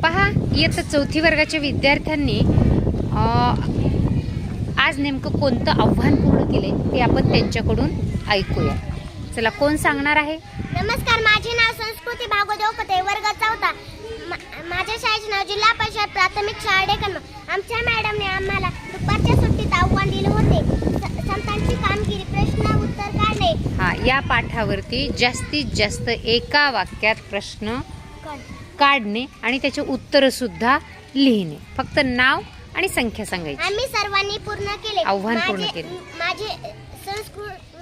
पहा इयत्ता चौथी वर्गाच्या विद्यार्थ्यांनी आज नेमकं कोणतं आव्हान पूर्ण केले ते आपण त्यांच्याकडून ऐकूया. चला कोण सांगणार आहे? नमस्कार माझे नाव संस्कृती भागवत ओकते वर्ग चौथा. मा- माझ्या शाळेचे नाव जिल्हा परिषद प्राथमिक शाळा डेकन आमच्या मॅडमने आम्हाला दुपारच्या सुट्टीत आव्हान दिले होते. संतांची कामगिरी प्रश्न उत्तर काढणे. हा या पाठावरती जास्तीत जास्त एका वाक्यात प्रश्न काढणे आणि त्याचे उत्तरं सुद्धा लिहिणे. फक्त नाव आणि संख्या सांगायची. आम्ही सर्वांनी पूर्ण केले. आव्हान पूर्ण माझे- केले. माझे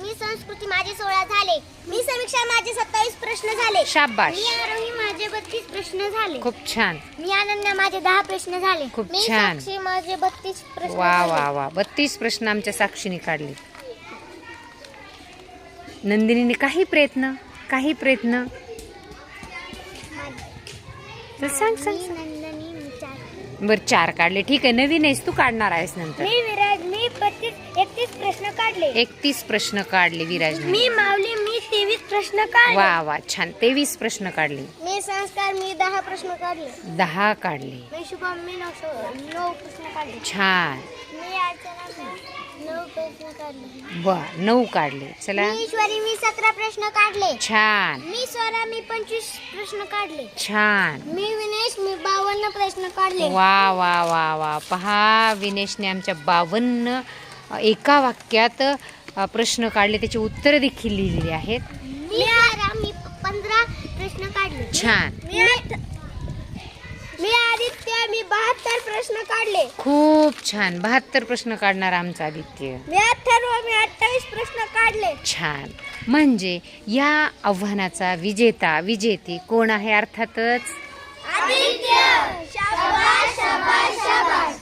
मी संस्कृती माझे सोळा झाले. मी समीक्षा माझे सत्तावीस प्रश्न झाले. शाबाश मी आरोही माझे बत्तीस प्रश्न झाले. खूप छान. मी अनन्या माझे दहा प्रश्न झाले. खूप मी छान. साक्षी माझे बत्तीस प्रश्न वा झाले. वा वा. बत्तीस प्रश्न आमच्या साक्षीने काढले. नंदिनीने काही प्रयत्न काही प्रयत्न तर सांग सांग. नंदनी बर चार काढले. ठीक आहे नवीन आहेस तू काढणार आहेस नंतर. मी विराज मी बत्तीस एकतीस प्रश्न काढले. एकतीस प्रश्न काढले विराजने. मी माऊली मी तेवीस प्रश्न काढले. वा वा छान. तेवीस प्रश्न काढले. मी संस्कार मी दहा प्रश्न काढले. दहा काढले. मी शुभम मी नऊ नऊ प्रश्न काढले. छान. प्रश्न काढले नऊ काढले. चला. मी ईश्वरी मी सतरा प्रश्न काढले. छान. मी स्वरा मी पंचवीस प्रश्न काढले. छान. मी विनेश मी बावन्न प्रश्न काढले. वा वा वा वा. पहा विनेशने आमच्या बावन्न एका वाक्यात अ, प्रश्न काढले. त्याची उत्तर देखील लिहिलेली आहेत. मी बारा मी पंधरा प्रश्न काढले. छान. मी बहात्तर प्रश्न काढले. खूप छान. बहात्तर प्रश्न काढणार आमचा आदित्य. मी अठ्ठावन्न मी अठ्ठावीस प्रश्न काढले. छान. म्हणजे या आव्हानाचा विजेता विजेती कोण आहे अर्थातच? आदित्य. शाबास शाबास शाबास.